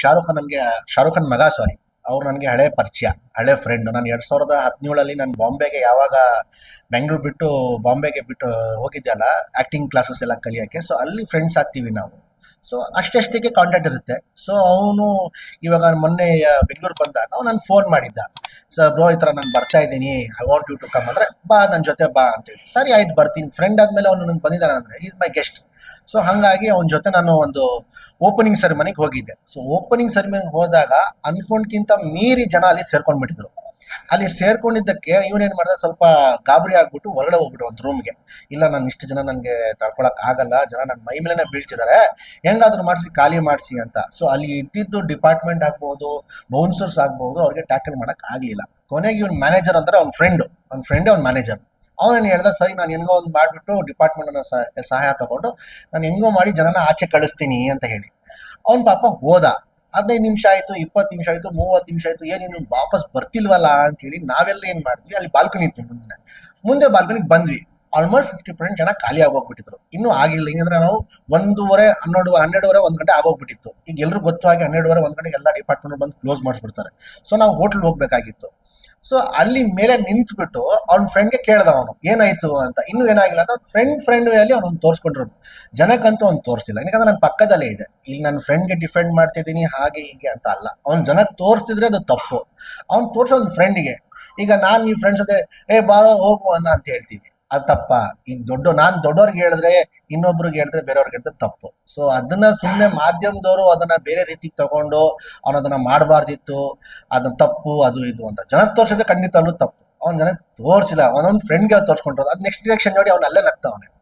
ಶಾರುಖ್ ಖಾನ್ ನನಗೆ, ಶಾರುಖ್ ಮಗ ಸಾರಿ ಅವ್ರು ನನಗೆ ಹಳೆ ಪರಿಚಯ, ಹಳೆ ಫ್ರೆಂಡ್ ನಾನು ಎರಡು ಸಾವಿರದ ಹದಿನೇಳಲ್ಲಿ ನಾನು ಬಾಂಬೆಗೆ ಯಾವಾಗ ಬೆಂಗಳೂರು ಬಿಟ್ಟು ಬಾಂಬೆಗೆ ಬಿಟ್ಟು ಹೋಗಿದ್ದೆ ಅಲ್ಲ ಆ್ಯಕ್ಟಿಂಗ್ ಕ್ಲಾಸಸ್ ಎಲ್ಲ ಕಲಿಯೋಕ್ಕೆ. ಸೊ ಅಲ್ಲಿ ಫ್ರೆಂಡ್ಸ್ ಆಗ್ತೀವಿ ನಾವು. ಸೊ ಅಷ್ಟಷ್ಟಕ್ಕೆ ಕಾಂಟ್ಯಾಕ್ಟ್ ಇರುತ್ತೆ. ಸೊ ಅವನು ಇವಾಗ ಮೊನ್ನೆ ಬೆಂಗಳೂರು ಬಂದಾಗ ಅವ್ನು ನಾನು ಫೋನ್ ಮಾಡಿದ್ದ. ಸೊ ಬ್ರೋ ಈ ಥರ ನಾನು ಬರ್ತಾ ಇದ್ದೀನಿ. I want you to come ಅಂದರೆ, ಬಾ ನನ್ನ ಜೊತೆ ಬಾ ಅಂತೇಳಿ. ಸರಿ, ಆಯ್ತು, ಬರ್ತೀನಿ. ಫ್ರೆಂಡ್ ಆದಮೇಲೆ ಅವನು ನನಗೆ ಬಂದಿದ್ದಾನೆ ಅಂದರೆ ಈಸ್ ಮೈ ಗೆಸ್ಟ್ ಸೊ ಹಾಗಾಗಿ ಅವನ ಜೊತೆ ನಾನು ಒಂದು ಓಪನಿಂಗ್ ಸೆರೆಮನಿಗೆ ಹೋಗಿದ್ದೆ. ಸೊ ಓಪನಿಂಗ್ ಸೆರೆಮನಿಗೆ ಹೋದಾಗ ಅನ್ಕೊಂಡ್ಕಿಂತ ಮೀರಿ ಜನ ಅಲ್ಲಿ ಸೇರ್ಕೊಂಡ್ಬಿಟ್ಟಿದ್ರು ಅಲ್ಲಿ ಸೇರ್ಕೊಂಡಿದ್ದಕ್ಕೆ ಇವನೇನ್ ಮಾಡಿದ, ಸ್ವಲ್ಪ ಗಾಬರಿ ಆಗ್ಬಿಟ್ಟು ಹೊರಗಡೆ ಹೋಗ್ಬಿಟ್ಟು ಒಂದು ರೂಮ್ಗೆ ಇಲ್ಲ, ನಾನು ಇಷ್ಟು ಜನ ನನಗೆ ತಡ್ಕೊಳಕ್ ಆಗಲ್ಲ, ಜನ ನನ್ನ ಮೈ ಮೇಲೆನೆ ಬೀಳ್ತಿದ್ದಾರೆ ಹೆಂಗಾದ್ರೂ ಮಾಡಿಸಿ, ಖಾಲಿ ಮಾಡಿಸಿ ಅಂತ. ಸೊ ಅಲ್ಲಿ ಇದ್ದಿದ್ದು ಡಿಪಾರ್ಟ್ಮೆಂಟ್ ಆಗ್ಬೋದು ಬೌನ್ಸರ್ಸ್ ಆಗ್ಬೋದು, ಅವ್ರಿಗೆ ಟ್ಯಾಕಲ್ ಮಾಡಕ್ ಆಗ್ಲಿಲ್ಲ. ಕೊನೆಗೆ ಇವ್ನ ಮ್ಯಾನೇಜರ್ ಅಂದ್ರೆ ಅವ್ನ ಫ್ರೆಂಡ್ ಅವ್ನ ಫ್ರೆಂಡೇ ಅವ್ನ ಮ್ಯಾನೇಜರ್ ಅವನೇನು ಹೇಳ್ದ, ಸರಿ, ನಾನು ಹೆಂಗೋ ಒಂದು ಮಾಡಿಬಿಟ್ಟು ಡಿಪಾರ್ಟ್ಮೆಂಟ್ ಸಹಾಯ ತಗೊಂಡು ನಾನು ಹೆಂಗೋ ಮಾಡಿ ಜನನ ಆಚೆ ಕಳಿಸ್ತೀನಿ ಅಂತ ಹೇಳಿ. ಅವನ ಪಾಪ ಹೋದ. ಹದಿನೈದು ನಿಮಿಷ ಆಯ್ತು ಇಪ್ಪತ್ತು ನಿಮಿಷ ಆಯ್ತು, ಮೂವತ್ತು ನಿಮಿಷ ಆಯ್ತು, ಏನು ಇನ್ನು ವಾಪಸ್ ಬರ್ತಿಲ್ವಲ್ಲ ಅಂತ ಹೇಳಿ ನಾವೆಲ್ಲ ಏನು ಮಾಡಿದ್ವಿ, ಅಲ್ಲಿ ಬಾಲ್ಕನಿ ಇತ್ತು ಮುಂದೆ. ಮುಂದೆ ಬಾಲ್ಕನಿಗೆ ಬಂದ್ವಿ. ಆಲ್ಮೋಸ್ಟ್ ಫಿಫ್ಟಿ ಪರ್ಸೆಂಟ್ ಜನ ಖಾಲಿ ಆಗೋಗ್ಬಿಟ್ಟಿದ್ರು. ಇನ್ನೂ ಆಗಿಲ್ಲ ಏನಂದ್ರೆ ನಾವು ಒಂದೂವರೆ ಹನ್ನೆರಡು ಹನ್ನೆರಡುವರೆ, ಒಂದು ಗಂಟೆ ಆಗೋಗ್ಬಿಟ್ಟಿತ್ತು. ಈಗ ಎಲ್ಲರೂ ಗೊತ್ತು ಆಗಿ ಹನ್ನೆರಡುವರೆ, ಒಂದು ಗಂಟೆಗೆ ಎಲ್ಲ ಡಿಪಾರ್ಟ್ಮೆಂಟ್ ಬಂದು ಕ್ಲೋಸ್ ಮಾಡಿಸ್ಬಿಡ್ತಾರೆ. ಸೊ ನಾವು ಹೋಟ್ಲ್ ಹೋಗ್ಬೇಕಾಗಿತ್ತು. ಸೊ ಅಲ್ಲಿ ಮೇಲೆ ನಿಂತ್ಬಿಟ್ಟು ಅವ್ನ ಫ್ರೆಂಡ್ಗೆ ಕೇಳ್ದ ಅವನು, ಏನಾಯ್ತು ಅಂತ. ಇನ್ನೂ ಏನಾಗಿಲ್ಲ ಅಂತ ಫ್ರೆಂಡ್ ಫ್ರೆಂಡ್ ಅಲ್ಲಿ ಅವ್ನು ತೋರಿಸ್ಕೊಂಡಿರೋದು. ಜನಕ್ಕಂತೂ ಅವ್ನು ತೋರಿಸಿಲ್ಲ. ಯಾಕಂದ್ರೆ ನನ್ನ ಪಕ್ಕದಲ್ಲೇ ಇದೆ. ಇಲ್ಲಿ ನನ್ನ ಫ್ರೆಂಡ್ಗೆ ಡಿಫೆಂಡ್ ಮಾಡ್ತಿದ್ದೀನಿ, ಹಾಗೆ, ಹೀಗೆ ಅಂತ ಅಲ್ಲ. ಅವ್ನು ಜನಕ್ಕೆ ತೋರಿಸ್ತಿದ್ರೆ ಅದು ತಪ್ಪು. ಅವ್ನು ತೋರಿಸೋ ಒಂದು ಫ್ರೆಂಡ್ಗೆ ಈಗ ನಾನು ನೀವು ಫ್ರೆಂಡ್ಸ್ ಜೊತೆ, ಏ ಬಾ ಹೋಗು ಅಂತ ಹೇಳ್ತೀವಿ. ಅದು ತಪ್ಪ. ಇನ್ ದೊಡ್ಡ, ನಾನು ದೊಡ್ಡವ್ರಿಗೆ ಹೇಳಿದ್ರೆ ಇನ್ನೊಬ್ರಿಗೆ ಹೇಳಿದ್ರೆ ಬೇರೆಯವ್ರಿಗೆ ಹೇಳಿದ್ರೆ ತಪ್ಪು. ಸೊ ಅದನ್ನ ಸುಮ್ಮನೆ ಮಾಧ್ಯಮದವರು ಅದನ್ನ ಬೇರೆ ರೀತಿಗೆ ತಗೊಂಡು ಅವನ ಅದನ್ನ ಮಾಡಬಾರ್ದಿತ್ತು ಅದನ್ನ ತಪ್ಪು, ಅದು ಇದು ಅಂತ. ಜನಕ್ಕೆ ತೋರಿಸಿದ್ರೆ ಖಂಡಿತ ಅಲ್ಲೂ ತಪ್ಪು. ಅವ್ನ ಜನಕ್ಕೆ ತೋರಿಸಿಲ್ಲ. ಅವನೊಂದು ಫ್ರೆಂಡ್ಗೆ ತೋರಿಸ್ಕೊಂಡ್ರು. ಅದು ನೆಕ್ಸ್ಟ್ ಡಿರೆಕ್ಷನ್ ನೋಡಿ ಅವನು ಅಲ್ಲೇ ನಗ್ತಾವನೆ.